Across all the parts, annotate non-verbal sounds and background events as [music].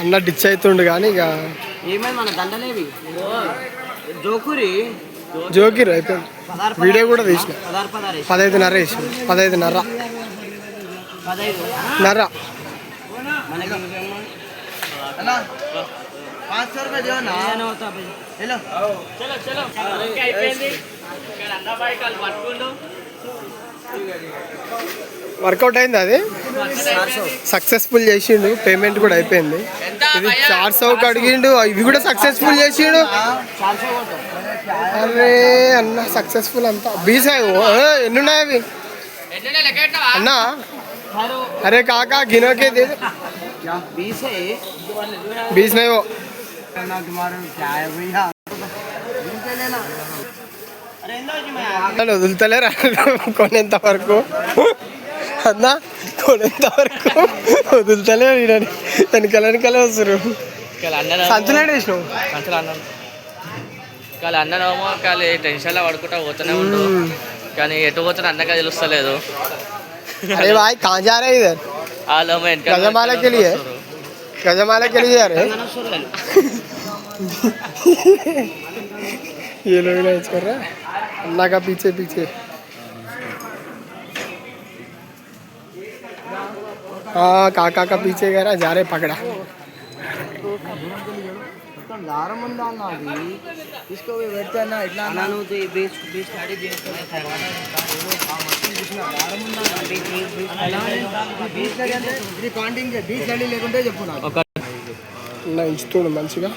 అన్న డిచ్ అవుతుండు కానీ ఇక ఏమైంది మన దండలేవి? జోకురి. జోకిర్ అయిపోయింది వీడియో కూడా తీసిన. పదహైదున్నర వేసి పదహైదున్నర. పదహైదు. నర్ర. వర్కౌట్ అయింది అది? సక్సెస్ఫుల్ చేసిండు. పేమెంట్ కూడా అయిపోయింది. ఇది చార్ సౌక్ అడిగిండు. ఇవి కూడా సక్సెస్ఫుల్ చేసిండు. అరే అన్న సక్సెస్ఫుల్ అంతా. బీసాయి ఎన్ని ఉన్నాయి అవి? అన్నా. అరే కాకా గినోకే బీస్ నైవో వదులుతలేరు? కొనేంత వరకు. అన్నా కొనేంత వరకు వదులుతలేరు ఈయనని వెనకాల వెనకాలే వస్తారు కాలు అన్న సంచులు వేసినావు సంచులు అన్నాను కాలు అన్ననేమో కాలు టెన్షన్లో పడుకుంటా పోతూనే ఉండు కానీ ఎటు పోతున్నా అన్నగా తెలుస్తలేదు अरे भाई कहाँ जा रहे हैं इधर వాళ్ళేమో వెనకాల గజమాల के लिए गजमाला के लिए जा रहे हैं ये लोग मैच कर रहा है अन्ना का पीछे पीछे हाँ काका का पीछे कह रहा जा रहे पकड़ा దారం ఉందా అన్నది తీసుకో పెడతానా ఇట్లా అన్నాను బీచ్ బీచ్ స్టడీ చేసుకునే తర్వాత ఇది పాండింగ్ బీచ్ స్టడీ లేకుంటే చెప్పు నాకు ఒక అన్న ఇస్తుండు మంచిగా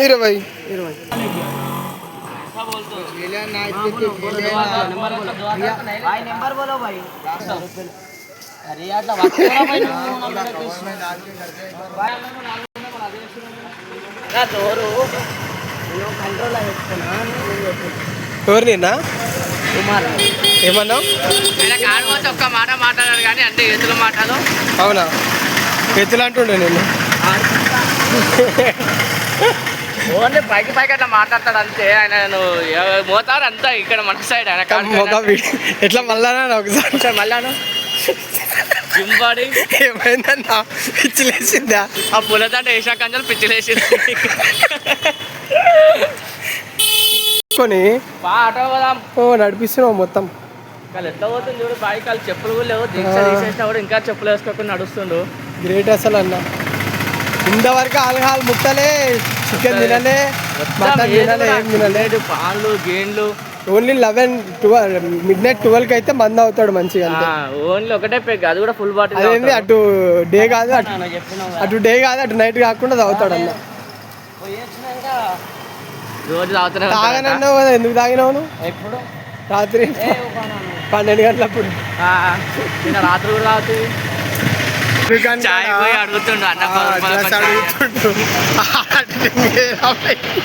ఇరవై ఇరవై भाई नंबर बोलो भाई अरे यार तो बात करो भाई ना దోరు నేను కంట్రోల్ పెట్టుకున్నా ఎవరు నిన్న కుమార్ ఏమన్నావు ఆయన కాడు వచ్చి ఒక్క మాట మాట్లాడారు కానీ అంటే ఎదుల మాటలు అవునా ఎత్తులు అంటుండే నేను [laughs] ఓన్లీ పైకి పైకి అట్లా మాట్లాడతాడు అంతే. ఆయన మోతారు అంతా ఇక్కడ మన సైడ్ ఆయన ఎట్లా మళ్ళా ఒకసారి మళ్ళాను జిమ్ బాడీ ఏమైందన్నా? పిచ్చిలేసిందా? ఆ పులదండ వేసా కంచెలు పిచ్చిలేసింది. కొని ఆటో పోదాం. ఓ నడిపిస్తున్నావు మొత్తం. వాళ్ళు ఎట్లా పోతుంది చూడు బాయ్ కాళ్ళు చెప్పులు కూడా లేవు. దీక్ష. తీసేసినా కూడా ఇంకా చెప్పులు వేసుకోకుండా నడుస్తుండు. గ్రేట్ అసలు అన్న ఇంతవరకు ఆల్కహాల్ ముట్టలే. చికెన్ తినలే మటన్ తినలే ఏం తినలే. లేదు పాన్లు గేన్లు. Only eleven twelve midnight ట్వెల్వ్కి అయితే మంద అవుతాడు మంచిగా అంతే. ఓన్లీ ఒకటే పెగ్ అది కూడా ఫుల్ బాటిల్ అదేంది అటు డే కాదు అటు అటు డే కాదు అటు నైట్ కాకుండా తాగుతాడు అన్న. రోజు. తాగనన్నావు కదా ఎందుకు తాగినావు నువ్వు? ఎప్పుడు? రాత్రి. పన్నెండు గంటలప్పుడు. రాత్రి కూడా తాగుతుంది అడుగుతుండు అన్న ఆ, పదకొండు డ్రెస్ చాయ్. అడుగుతుండు.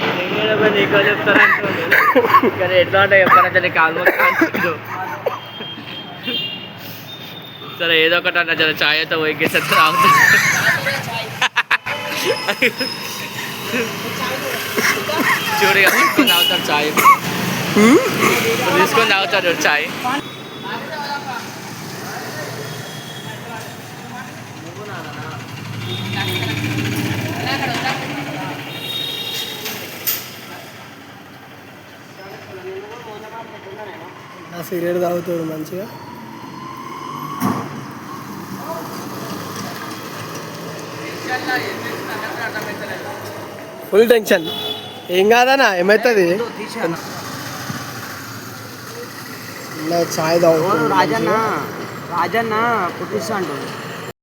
అటు ఇంకేం నేను కూడా నీకో చెప్తాను అంటుండు. కానీ ఎట్లా ఉంటాయి చెప్పానంటే నీకు ఆల్మోస్ట్ అంటుండు. సరే ఏదో ఒకటి అన్న జర చాయ్ అయితే పోయి గేసెట్ తాగుతుంది చూడు ఇక తీసుకొని తాగుతారు చాయ్ తీసుకొని తాగుతారు చూడు చాయ్ ఆ సిగరెట్ తాగుతాడు మంచిగా. ఫుల్ టెన్షన్ ఏం కాదనా ఏమవుతుంది చాయ్ తాగుతాడు. రాజన్న? రాజన్న పుట్టిస్తా